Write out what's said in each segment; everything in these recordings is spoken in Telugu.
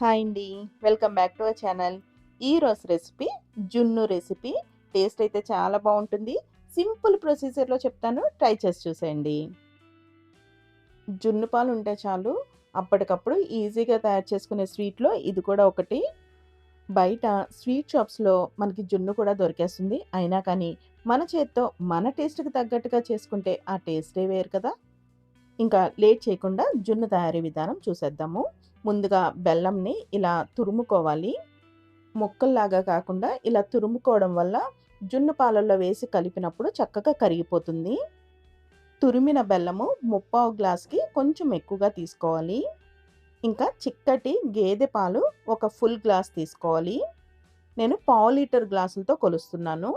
హాయ్ అండి. Welcome back to our channel. ఈరోజు రెసిపీ జున్ను రెసిపీ. టేస్ట్ అయితే చాలా బాగుంటుంది. సింపుల్ ప్రొసీజర్లో చెప్తాను. ట్రై చేసి చూసేయండి. జున్ను పాలు ఉంటే చాలు. అప్పటికప్పుడు ఈజీగా తయారు చేసుకునే స్వీట్లో ఇది కూడా ఒకటి. బయట స్వీట్ షాప్స్లో మనకి జున్ను కూడా దొరికేస్తుంది. అయినా కానీ మన చేత్తో మన టేస్ట్కి తగ్గట్టుగా చేసుకుంటే ఆ టేస్టే వేరు కదా. ఇంకా లేట్ చేయకుండా జున్ను తయారీ విధానం చూసేద్దాము. ముందుగా బెల్లంని ఇలా తురుముకోవాలి. ముక్కల్లాగా కాకుండా ఇలా తురుముకోవడం వల్ల జున్ను పాలల్లో వేసి కలిపినప్పుడు చక్కగా కరిగిపోతుంది. తురిమిన బెల్లము ముప్పావు గ్లాస్కి కొంచెం ఎక్కువగా తీసుకోవాలి. ఇంకా చిక్కటి గేదె పాలు ఒక ఫుల్ గ్లాస్ తీసుకోవాలి. నేను పావు లీటర్ గ్లాసులతో కొలుస్తున్నాను.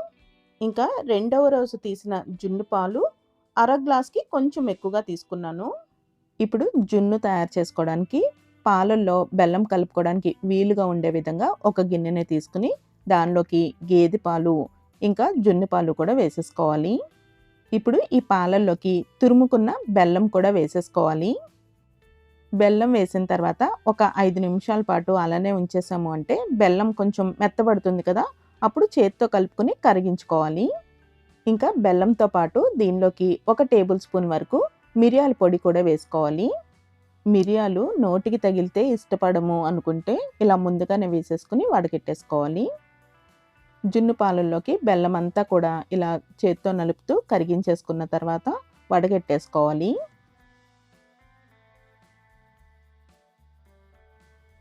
ఇంకా రెండవ రోజు తీసిన జున్ను పాలు అర గ్లాస్కి కొంచెం ఎక్కువగా తీసుకున్నాను. ఇప్పుడు జున్ను తయారు చేసుకోవడానికి పాలల్లో బెల్లం కలుపుకోవడానికి వీలుగా ఉండే విధంగా ఒక గిన్నెని తీసుకుని దానిలోకి గేదె పాలు ఇంకా జున్ను పాలు కూడా వేసేసుకోవాలి. ఇప్పుడు ఈ పాలల్లోకి తురుముకున్న బెల్లం కూడా వేసేసుకోవాలి. బెల్లం వేసిన తర్వాత ఒక ఐదు నిమిషాల పాటు అలానే ఉంచేసాము అంటే బెల్లం కొంచెం మెత్తబడుతుంది కదా అప్పుడు చేతితో కలుపుకొని కరిగించుకోవాలి. ఇంకా బెల్లంతో పాటు దీనిలోకి ఒక టేబుల్ స్పూన్ వరకు మిరియాల పొడి కూడా వేసుకోవాలి. మిరియాలు నోటికి తగిలితే ఇష్టపడము అనుకుంటే ఇలా ముందుగానే వేసేసుకుని వడకెట్టేసుకోవాలి జున్ను పాలల్లోకి బెల్లం అంతా కూడా ఇలా చేత్తో నలుపుతూ కరిగించేసుకున్న తర్వాత వడగెట్టేసుకోవాలి.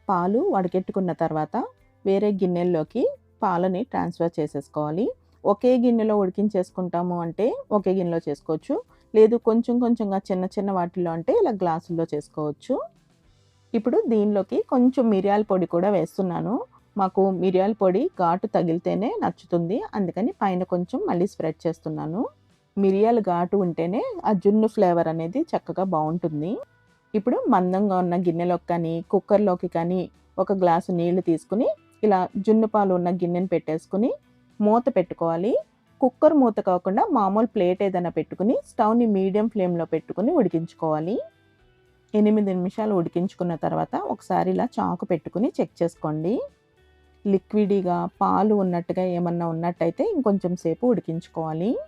పాలు వడకెట్టుకున్న తర్వాత వేరే గిన్నెల్లోకి పాలని ట్రాన్స్ఫర్ చేసేసుకోవాలి. ఒకే గిన్నెలో ఉడికించేసుకుంటాము అంటే ఒకే గిన్నెలో చేసుకోవచ్చు. లేదు కొంచెం కొంచెంగా చిన్న చిన్న వాటిలో అంటే ఇలా గ్లాసుల్లో చేసుకోవచ్చు. ఇప్పుడు దీనిలోకి కొంచెం మిరియాల పొడి కూడా వేస్తున్నాను. మాకు మిరియాల పొడి ఘాటు తగిలితేనే నచ్చుతుంది. అందుకని పైన కొంచెం మళ్ళీ స్ప్రెడ్ చేస్తున్నాను. మిరియాలు ఘాటు ఉంటేనే ఆ జున్ను ఫ్లేవర్ అనేది చక్కగా బాగుంటుంది. ఇప్పుడు మందంగా ఉన్న గిన్నెలోకి కానీ కుక్కర్లోకి కానీ ఒక గ్లాసు నీళ్ళు తీసుకుని ఇలా జున్ను పాలు ఉన్న గిన్నెను పెట్టేసుకుని మూత పెట్టుకోవాలి. కుక్కర్ మూత కాకుండా మామూలు ప్లేట్ ఏదైనా పెట్టుకుని స్టవ్ని మీడియం ఫ్లేమ్లో పెట్టుకుని ఉడికించుకోవాలి. ఎనిమిది నిమిషాలు ఉడికించుకున్న తర్వాత ఒకసారి ఇలా చాకు పెట్టుకుని చెక్ చేసుకోండి. లిక్విడీగా పాలు ఉన్నట్టుగా ఏమన్నా ఉన్నట్టయితే ఇంకొంచెం సేపు ఉడికించుకోవాలి.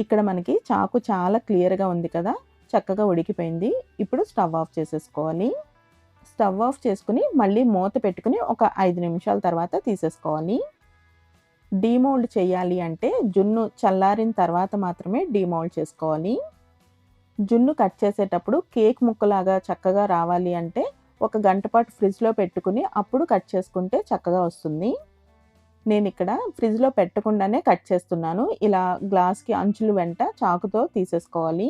ఇక్కడ మనకి చాకు చాలా క్లియర్గా ఉంది కదా చక్కగా ఉడికిపోయింది. ఇప్పుడు స్టవ్ ఆఫ్ చేసేసుకోవాలి. స్టవ్ ఆఫ్ చేసుకుని మళ్ళీ మూత పెట్టుకుని ఒక ఐదు నిమిషాల తర్వాత తీసేసుకోవాలి. డీమోల్డ్ చేయాలి అంటే జున్ను చల్లారిన తర్వాత మాత్రమే డీమోల్డ్ చేసుకోవాలి. జున్ను కట్ చేసేటప్పుడు కేక్ ముక్కలాగా చక్కగా రావాలి అంటే ఒక గంట పాటు ఫ్రిడ్జ్లో పెట్టుకుని అప్పుడు కట్ చేసుకుంటే చక్కగా వస్తుంది. నేను ఇక్కడ ఫ్రిడ్జ్లో పెట్టకుండానే కట్ చేస్తున్నాను. ఇలా గ్లాస్కి అంచులు వెంట చాకుతో తీసేసుకోవాలి.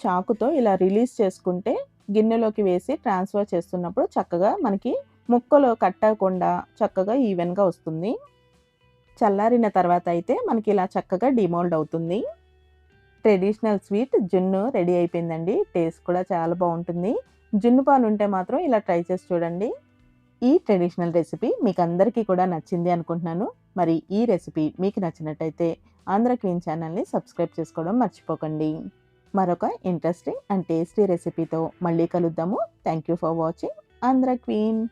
చాకుతో ఇలా రిలీజ్ చేసుకుంటే గిన్నెలోకి వేసి ట్రాన్స్ఫర్ చేస్తున్నప్పుడు చక్కగా మనకి ముక్కలు కట్టకుండా చక్కగా ఈవెన్గా వస్తుంది. చల్లారిన తర్వాత అయితే మనకి ఇలా చక్కగా డిమోల్డ్ అవుతుంది. ట్రెడిషనల్ స్వీట్ జున్ను రెడీ అయిపోయిందండి. టేస్ట్ కూడా చాలా బాగుంటుంది. జున్ను పాలు ఉంటే మాత్రం ఇలా ట్రై చేసి చూడండి. ఈ ట్రెడిషనల్ రెసిపీ మీకు అందరికీ కూడా నచ్చింది అనుకుంటున్నాను. మరి ఈ రెసిపీ మీకు నచ్చినట్టయితే ఆంధ్ర క్వీన్ ఛానల్ని సబ్స్క్రైబ్ చేసుకోవడం మర్చిపోకండి. మరొక ఇంట్రెస్టింగ్ అండ్ టేస్టీ రెసిపీతో మళ్ళీ కలుద్దాము. Thank you for watching Andhra Queen.